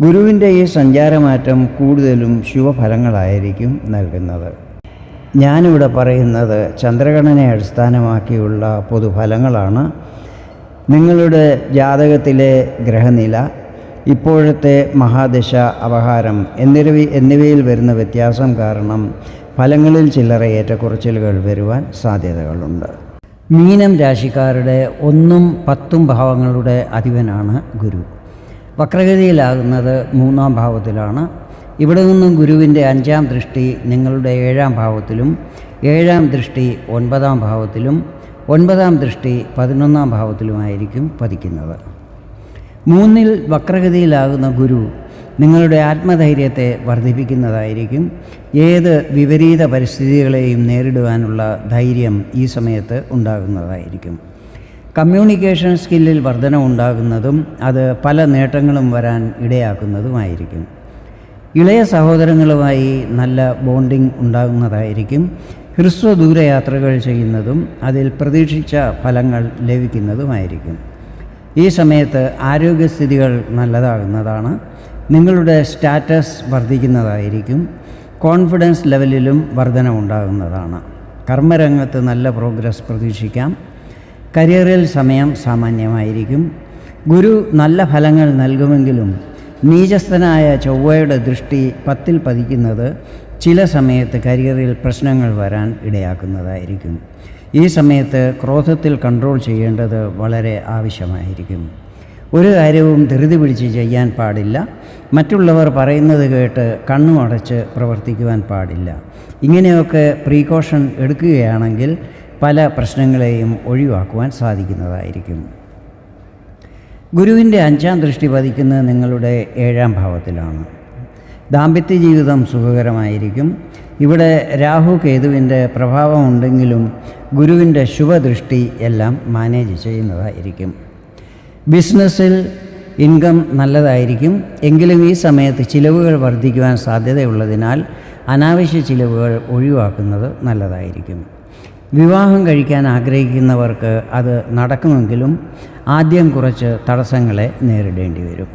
ഗുരുവിന്റെ ഈ സഞ്ചാരമാറ്റം കൂടുതലും ശുഭഫലങ്ങളായിരിക്കും നൽകുന്നത്. ഞാനിവിടെ പറയുന്നത് ചന്ദ്രഗണനെ അടിസ്ഥാനമാക്കിയുള്ള പൊതുഫലങ്ങളാണ്. നിങ്ങളുടെ ജാതകത്തിലെ ഗ്രഹനില ഇപ്പോഴത്തെ മഹാദശ അപഹാരം എന്നിവ എന്നിവയിൽ വരുന്ന വ്യത്യാസം കാരണം ഫലങ്ങളിൽ ചില്ലറ ഏറ്റക്കുറച്ചിലുകൾ വരുവാൻ സാധ്യതകളുണ്ട്. മീനം രാശിക്കാരുടെ ഒന്നും പത്തും ഭാവങ്ങളുടെ അധിപനാണ് ഗുരു. വക്രഗതിയിലാകുന്നത് മൂന്നാം ഭാവത്തിലാണ്. ഇവിടെ നിന്നും ഗുരുവിന്റെ അഞ്ചാം ദൃഷ്ടി നിങ്ങളുടെ ഏഴാം ഭാവത്തിലും ഏഴാം ദൃഷ്ടി ഒൻപതാം ഭാവത്തിലും ഒൻപതാം ദൃഷ്ടി പതിനൊന്നാം ഭാവത്തിലുമായിരിക്കും പതിക്കുന്നത്. മൂന്നിൽ വക്രഗതിയിലാകുന്ന ഗുരു നിങ്ങളുടെ ആത്മധൈര്യത്തെ വർദ്ധിപ്പിക്കുന്നതായിരിക്കും. ഏത് വിപരീത പരിസ്ഥിതികളെയും നേരിടുവാനുള്ള ധൈര്യം ഈ സമയത്ത് ഉണ്ടാകുന്നതായിരിക്കും. കമ്മ്യൂണിക്കേഷൻ സ്കില്ലിൽ വർധന ഉണ്ടാകുന്നതും അത് പല നേട്ടങ്ങളും വരാൻ ഇടയാക്കുന്നതുമായിരിക്കും. ഇളയ സഹോദരങ്ങളുമായി നല്ല ബോണ്ടിംഗ് ഉണ്ടാകുന്നതായിരിക്കും. ഹ്രസ്വ ദൂരയാത്രകൾ ചെയ്യുന്നതും അതിൽ പ്രതീക്ഷിച്ച ഫലങ്ങൾ ലഭിക്കുന്നതുമായിരിക്കും. ഈ സമയത്ത് ആരോഗ്യസ്ഥിതികൾ നല്ലതാകുന്നതാണ്. നിങ്ങളുടെ സ്റ്റാറ്റസ് വർദ്ധിക്കുന്നതായിരിക്കും. കോൺഫിഡൻസ് ലെവലിലും വർധന ഉണ്ടാകുന്നതാണ് കർമ്മരംഗത്ത് നല്ല പ്രോഗ്രസ് പ്രതീക്ഷിക്കാം. കരിയറിൽ സമയം സാമാന്യമായിരിക്കും. ഗുരു നല്ല ഫലങ്ങൾ നൽകുമെങ്കിലും നീചസ്ഥനായ ചൊവ്വയുടെ ദൃഷ്ടി പത്തിൽ പതിക്കുന്നത് ചില സമയത്ത് കരിയറിൽ പ്രശ്നങ്ങൾ വരാൻ ഇടയാക്കുന്നതായിരിക്കും. ഈ സമയത്ത് ക്രോധത്തിൽ കൺട്രോൾ ചെയ്യേണ്ടത് വളരെ ആവശ്യമായിരിക്കും. ഒരു കാര്യവും ധൃതി പിടിച്ച് ചെയ്യാൻ പാടില്ല. മറ്റുള്ളവർ പറയുന്നത് കേട്ട് കണ്ണുമടച്ച് പ്രവർത്തിക്കുവാൻ പാടില്ല. ഇങ്ങനെയൊക്കെ പ്രീകോഷൻ എടുക്കുകയാണെങ്കിൽ പല പ്രശ്നങ്ങളെയും ഒഴിവാക്കുവാൻ സാധിക്കുന്നതായിരിക്കും. ഗുരുവിന്റെ അഞ്ചാം ദൃഷ്ടി പതിക്കുന്നത് നിങ്ങളുടെ ഏഴാം ഭാവത്തിലാണ്. ദാമ്പത്യ ജീവിതം സുഖകരമായിരിക്കും. ഇവിടെ രാഹു കേതുവിന്റെ പ്രഭാവമുണ്ടെങ്കിലും ഗുരുവിന്റെ ശുഭദൃഷ്ടി എല്ലാം മാനേജ് ചെയ്യുന്നതായിരിക്കും. ബിസിനസ്സിൽ ഇൻകം നല്ലതായിരിക്കും. എങ്കിലും ഈ സമയത്ത് ചിലവുകൾ വർദ്ധിക്കുവാൻ സാധ്യതയുള്ളതിനാൽ അനാവശ്യ ചിലവുകൾ ഒഴിവാക്കുന്നത് നല്ലതായിരിക്കും. വിവാഹം കഴിക്കാൻ ആഗ്രഹിക്കുന്നവർക്ക് അത് നടക്കുമെങ്കിലും ആദ്യം കുറച്ച് തടസ്സങ്ങളെ നേരിടേണ്ടി വരും.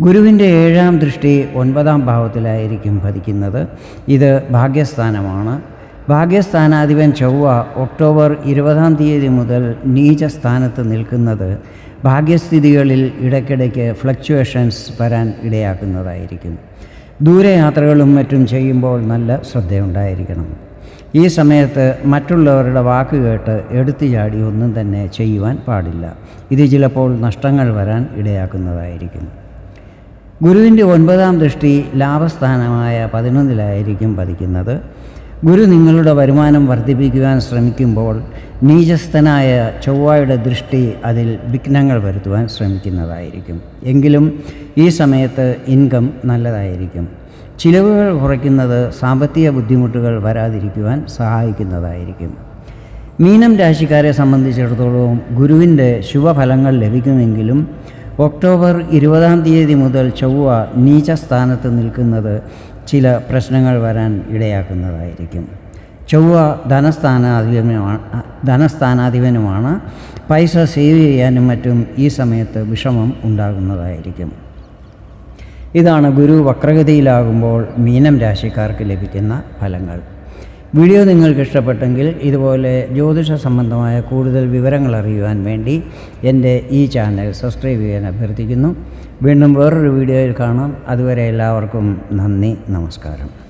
ഗുരുവിന്റെ ഏഴാം ദൃഷ്ടി ഒൻപതാം ഭാവത്തിലായിരിക്കും ഭരിക്കുന്നത്. ഇത് ഭാഗ്യസ്ഥാനമാണ്. ഭാഗ്യസ്ഥാനാധിപൻ ചൊവ്വ ഒക്ടോബർ ഇരുപതാം തീയതി മുതൽ നീചസ്ഥാനത്ത് നിൽക്കുന്നത് ഭാഗ്യസ്ഥിതികളിൽ ഇടയ്ക്കിടയ്ക്ക് ഫ്ലക്ച്വേഷൻസ് വരാൻ ഇടയാക്കുന്നതായിരിക്കും. ദൂരയാത്രകളും മറ്റും ചെയ്യുമ്പോൾ നല്ല ശ്രദ്ധയുണ്ടായിരിക്കണം. ഈ സമയത്ത് മറ്റുള്ളവരുടെ വാക്ക് കേട്ട് എടുത്തു ചാടി ഒന്നും തന്നെ ചെയ്യുവാൻ പാടില്ല. ഇത് ചിലപ്പോൾ നഷ്ടങ്ങൾ വരാൻ ഇടയാക്കുന്നതായിരിക്കും. ഗുരുവിന്റെ ഒൻപതാം ദൃഷ്ടി ലാഭസ്ഥാനമായ പതിനൊന്നിലായിരിക്കും പതിക്കുന്നത്. ഗുരു നിങ്ങളുടെ വരുമാനം വർദ്ധിപ്പിക്കുവാൻ ശ്രമിക്കുമ്പോൾ നീചസ്ഥനായ ചൊവ്വയുടെ ദൃഷ്ടി അതിൽ വിഘ്നങ്ങൾ വരുത്തുവാൻ ശ്രമിക്കുന്നതായിരിക്കും. എങ്കിലും ഈ സമയത്ത് ഇൻകം നല്ലതായിരിക്കും. ചിലവുകൾ കുറയ്ക്കുന്നത് സാമ്പത്തിക ബുദ്ധിമുട്ടുകൾ വരാതിരിക്കുവാൻ സഹായിക്കുന്നതായിരിക്കും. മീനം രാശിക്കാരെ സംബന്ധിച്ചിടത്തോളം ഗുരുവിന്റെ ശുഭഫലങ്ങൾ ലഭിക്കുമെങ്കിലും ഒക്ടോബർ ഇരുപതാം തീയതി മുതൽ ചൊവ്വ നീച സ്ഥാനത്ത് നിൽക്കുന്നത് ചില പ്രശ്നങ്ങൾ വരാൻ ഇടയാക്കുന്നതായിരിക്കും. ചൊവ്വ ധനസ്ഥാനാധിപനുമാണ് ധനസ്ഥാനാധിപനുമാണ്. പൈസ സേവ് ചെയ്യാനും മറ്റും ഈ സമയത്ത് വിഷമം ഉണ്ടാകുന്നതായിരിക്കും. ഇതാണ് ഗുരു വക്രഗതിയിലാകുമ്പോൾ മീനം രാശിക്കാർക്ക് ലഭിക്കുന്ന ഫലങ്ങൾ. വീഡിയോ നിങ്ങൾക്ക് ഇഷ്ടപ്പെട്ടെങ്കിൽ ഇതുപോലെ ജ്യോതിഷ സംബന്ധമായ കൂടുതൽ വിവരങ്ങൾ അറിയുവാൻ വേണ്ടി എന്റെ ഈ ചാനൽ സബ്സ്ക്രൈബ് ചെയ്യാൻ അഭ്യർത്ഥിക്കുന്നു. വീണ്ടും വേറൊരു വീഡിയോയിൽ കാണാം. അതുവരെ എല്ലാവർക്കും നന്ദി നമസ്കാരം.